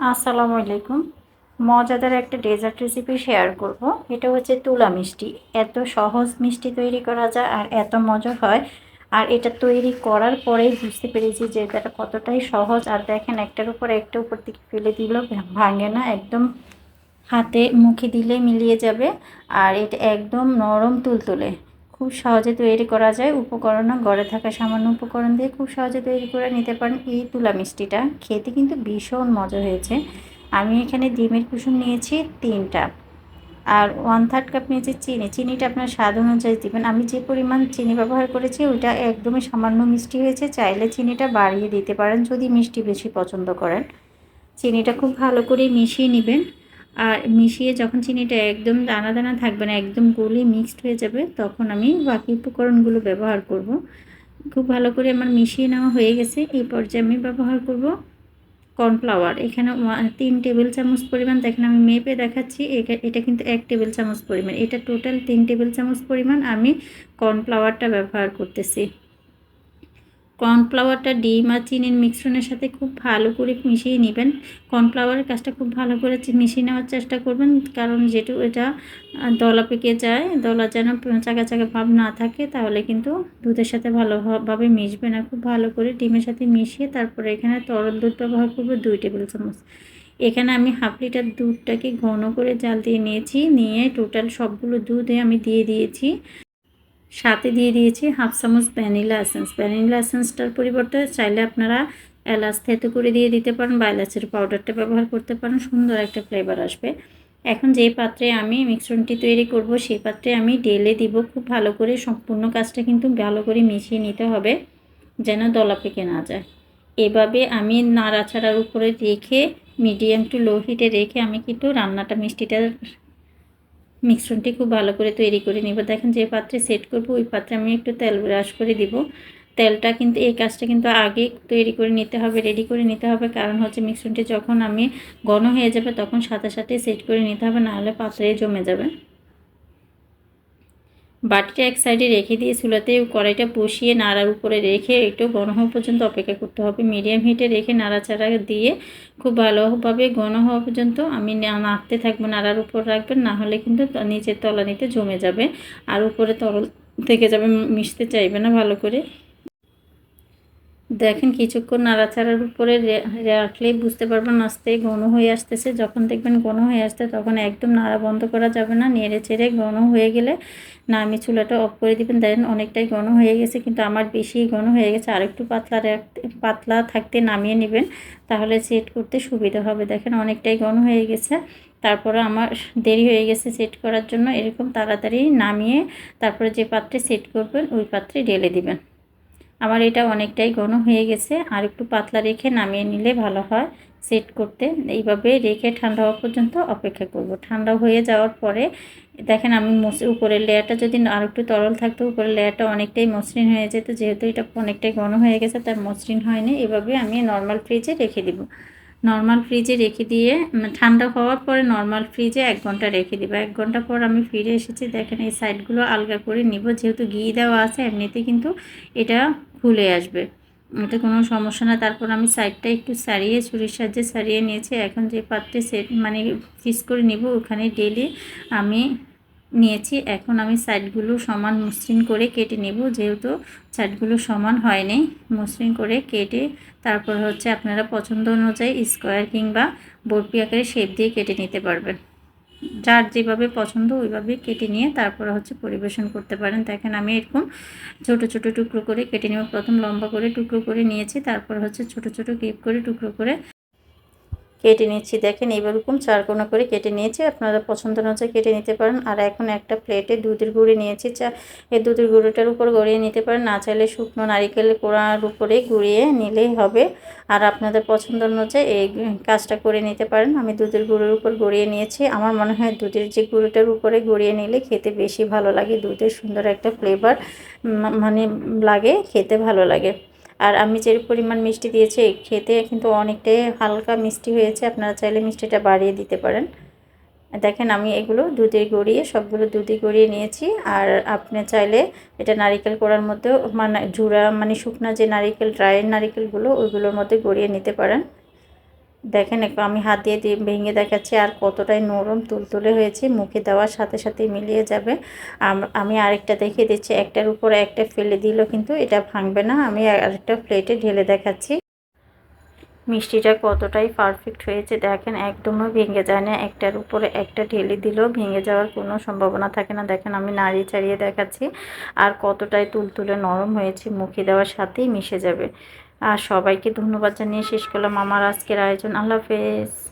আসসালামু আলাইকুম। মজাদার একটা ডেজার্ট রেসিপি শেয়ার করব। এটা হচ্ছে তুলা মিষ্টি। এত সহজ মিষ্টি তৈরি করা যায় আর এত মজা হয়। আর এটা তৈরি করার পরেই বুঝতে পেরেছি যে এটা কতটাই সহজ। আর দেখেন একটার উপর একটা, উপর থেকে ফেলে দিল, ভাঙে না, একদম হাতে মুখে দিলে মিলিয়ে যাবে। আর এটা একদম নরম তুলতুলে। খুব সহজে তৈরি করা যায়। উপকরণ ঘরে থাকা সামান্য উপকরণ দিয়ে খুব সহজে তৈরি করে নিতে পারেন এই তুলা মিষ্টিটা। খেতে কিন্তু ভীষণ মজা হয়েছে। আমি এখানে ডিমের কুসুম নিয়েছি তিনটা আর ওয়ান থার্ড কাপ নিয়েছি চিনি। চিনিটা আপনার স্বাদ অনুযায়ী দেবেন। আমি যে পরিমাণ চিনি ব্যবহার করেছি ওইটা একদমই সামান্য মিষ্টি হয়েছে। চাইলে চিনিটা বাড়িয়ে দিতে পারেন যদি মিষ্টি বেশি পছন্দ করেন। চিনিটা খুব ভালো করে মিশিয়ে নেবেন। আর মিশিয়ে যখন চিনিটা একদম দানা দানা থাকবে না, একদম গলে মিক্সড হয়ে যাবে, তখন আমি বাকি উপকরণগুলো ব্যবহার করব। খুব ভালো করে আমার মিশিয়ে নেওয়া হয়ে গেছে। এই পর্যায়ে আমি ব্যবহার করব কর্নফ্লাওয়ার। এখানে তিন টেবিল চামচ পরিমাণ, দেখেন আমি মেপে দেখাচ্ছি এটা কিন্তু এক টেবিল চামচ পরিমাণ। এটা টোটাল তিন টেবিল চামচ পরিমাণ আমি কর্নফ্লাওয়ারটা ব্যবহার করতেছি। কর্নফ্লাওয়ারটা ডিম আর চিনির মিশ্রণের সাথে খুব ভালো করে মিশিয়ে নেবেন। কর্নফ্লাওয়ারের কাজটা খুব ভালো করে মিশিয়ে নেওয়ার চেষ্টা করবেন, কারণ যেটু এটা দলা পেকে যায়, দলা যেন চাকা চাকা ভাব না থাকে, তাহলে কিন্তু দুধের সাথে ভালোভাবে মিশবে না। খুব ভালো করে ডিমের সাথে মিশিয়ে তারপরে এখানে তরল দুধ ব্যবহার করব দুই টেবিল চামচ। এখানে আমি হাফ লিটার দুধটাকে ঘন করে জাল দিয়ে নিয়েছি, নিয়ে টোটাল সবগুলো দুধে আমি দিয়ে দিয়েছি। সাথে দিয়ে দিয়েছি হাফ চামচ ভ্যানিলা এসেন্স। ভ্যানিলা এসেন্সটার পরিবর্তে চাইলে আপনারা এলাচ থেতো করে দিয়ে দিতে পারেন বা এলাচের পাউডারটা ব্যবহার করতে পারেন, সুন্দর একটা ফ্লেভার আসবে। এখন যে পাত্রে আমি মিশ্রণটি তৈরি করব, সেই পাত্রে আমি ডেলে দিব। খুব ভালো করে সম্পূর্ণ কাজটা কিন্তু ভালো করে মিশিয়ে নিতে হবে, যেন দলা পেকে না যায়। এভাবে আমি নাড়াচাড়ার উপরে রেখে মিডিয়াম টু লো হিটে রেখে আমি কিন্তু রান্নাটা মিষ্টিটা মিশ্রণটি খুব ভালো করে তৈরি করে নিব। দেখেন যে পাত্রে সেট করব, ওই পাত্রে আমি একটু তেল ব্রাশ করে দিব। তেলটা কিন্তু, এই কাজটা কিন্তু আগে তৈরি করে নিতে হবে রেডি করে নিতে হবে। কারণ হচ্ছে মিশ্রণটি যখন আমি ঘন হয়ে যাবে, তখন সাথে সাথে সেট করে নিতে হবে, নাহলে পাত্রে জমে যাবে। বাটিটা এক সাইডে রেখে দিয়ে চুলাতে কড়াইটা বসিয়ে নাড়ার উপরে রেখে একটু ঘন হওয়া পর্যন্ত অপেক্ষা করতে হবে। মিডিয়াম হিটে রেখে নাড়াচাড়া দিয়ে খুব ভালোভাবে ঘন হওয়া পর্যন্ত আমি নাড়তে থাকব। নাড়ার উপর রাখবেন, না হলে কিন্তু নিচের তলানিতে জমে যাবে। আর উপরে তরল থেকে যাবে, মিশতে চাইবে না ভালো করে। দেখেন কিছুক্ষণ নাড়াচাড়ার উপরে রাখলেই বুঝতে পারবেন আস্তে ঘন হয়ে আসতেছে। যখন দেখবেন ঘন হয়ে আসতে তখন একদম নাড়া বন্ধ করা যাবে না। নেড়ে চেড়ে ঘন হয়ে গেলে না, আমি চুলাটা অফ করে দিবেন। দেখেন অনেকটাই ঘন হয়ে গেছে, কিন্তু আমার বেশি ঘন হয়ে গেছে। আর একটু পাতলা পাতলা থাকতে নামিয়ে নেবেন, তাহলে সেট করতে সুবিধা হবে। দেখেন অনেকটাই ঘন হয়ে গেছে। তারপরে আমার দেরি হয়ে গেছে সেট করার জন্য। এরকম তাড়াতাড়ি নামিয়ে তারপরে যে পাত্রে সেট করবেন, ওই পাত্রে ঢেলে দিবেন। আমার এটা অনেকটাই ঘন হয়ে গেছে, আর একটু পাতলা রেখে নামিয়ে নিলে ভালো হয় সেট করতে। এইভাবে রেখে ঠান্ডা হওয়া পর্যন্ত অপেক্ষা করব। ঠান্ডা হয়ে যাওয়ার পরে, দেখেন আমি উপরের লেয়ারটা যদি আর একটু তরল থাকতো, উপরের লেয়ারটা অনেকটাই মসৃণ হয়ে যেত, যেহেতু এটা অনেকটাই ঘন হয়ে গেছে তার মসৃণ হয়নি। এভাবে আমি নর্মাল ফ্রিজে রেখে দিব। নর্মাল ফ্রিজে রেখে দিয়ে ঠান্ডা হওয়ার পরে নর্মাল ফ্রিজে এক ঘণ্টা রেখে দিব। এক ঘণ্টা পর আমি ফিরে এসেছি, দেখেন এই সাইডগুলো আলগা করে নিব। যেহেতু ঘি দেওয়া আছে এমনিতে কিন্তু এটা খুলে আসবে। এটা কোনো সমস্যা না। তারপর আমি সাইডটা একটু সারিয়ে, ছুরির সাহায্যে সারিয়ে নিয়েছি। এখন যে পাত্রে সেট মানে ফিস করে নিব, ওখানে ডেলি আমি নিয়েছি। এখন আমি সাইডগুলো সমান মসৃণ করে কেটে নেব, যেহেতু সাইডগুলো সমান হয়নি। মসৃণ করে কেটে তারপর হচ্ছে আপনারা পছন্দ অনুযায়ী স্কোয়ার কিংবা বরপি আকারে শেপ দিয়ে কেটে নিতে পারবেন। যার যেভাবে পছন্দ ওইভাবে কেটে নিয়ে তারপর হচ্ছে পরিবেশন করতে পারেন। দেখেন আমি এরকম ছোট ছোট টুকরো করে কেটে নেব। প্রথম লম্বা করে টুকরো করে নিয়েছি, তারপর হচ্ছে ছোট ছোট কেপ করে টুকরো করে কেটে নিচ্ছি। দেখেন এরকম চার কোনা করে কেটে নিয়েছি। আপনারা পছন্দ অনুযায়ী কেটে নিতে পারেন। আর এখন একটা প্লেটে দুধের গুঁড়ি নিয়েছি। চা, এই দুধের গুঁড়োটার উপর গড়িয়ে নিতে পারেন। না চাইলে শুকনো নারিকেল কোড়ার উপরে গুঁড়িয়ে নিলেই হবে। আর আপনাদের পছন্দ অনুযায়ী এই কাজটা করে নিতে পারেন। আমি দুধের গুঁড়োর উপর গড়িয়ে নিয়েছি। আমার মনে হয় দুধের যে গুঁড়োটার উপরে গড়িয়ে নিলে খেতে বেশি ভালো লাগে। দুধের সুন্দর একটা ফ্লেভার মানে লাগে, খেতে ভালো লাগে। আর আমি যে পরিমাণ মিষ্টি দিয়েছি খেতে কিন্তু অনেকটাই হালকা মিষ্টি হয়েছে। আপনারা চাইলে মিষ্টিটা বাড়িয়ে দিতে পারেন। দেখেন আমি এগুলো দুধে গড়িয়ে, সবগুলো দুধে গড়িয়ে নিয়েছি। আর আপনি চাইলে এটা নারিকেল করার মধ্যেও মানে ঝুড়া মানে শুকনা যে নারিকেল, ড্রাই নারিকেলগুলো, ওইগুলোর মধ্যে গড়িয়ে নিতে পারেন। দেখেন আমি হাত দিয়ে ভেঙে দেখাচ্ছি আর কতটাই নরম তুলতুলে হয়েছে। মুখে দেওয়ার সাথে সাথে মিলিয়ে যাবে। আমি আরেকটা দেখিয়ে দিচ্ছি। একটার উপরে একটা ফেলে দিল কিন্তু এটা ভাঙবে না। আমি আরেকটা প্লেটে ঢেলে দেখাচ্ছি। মিষ্টিটা কতটাই পারফেক্ট হয়েছে দেখেন, একদমই ভেঙে যায় না। একটার উপরে একটা ঢেলে দিলেও ভেঙে যাওয়ার কোনো সম্ভাবনা থাকে না। দেখেন, আমি নাড়িয়ে চাড়িয়ে দেখাচ্ছি। আর কতটাই তুলতুলে নরম হয়েছে, মুখে দেওয়ার সাথেই মিশে যাবে। আর সবাইকে ধন্যবাদ জানিয়ে শেষ করলাম আমার আজকের আয়োজন। আল্লাহ হাফেজ।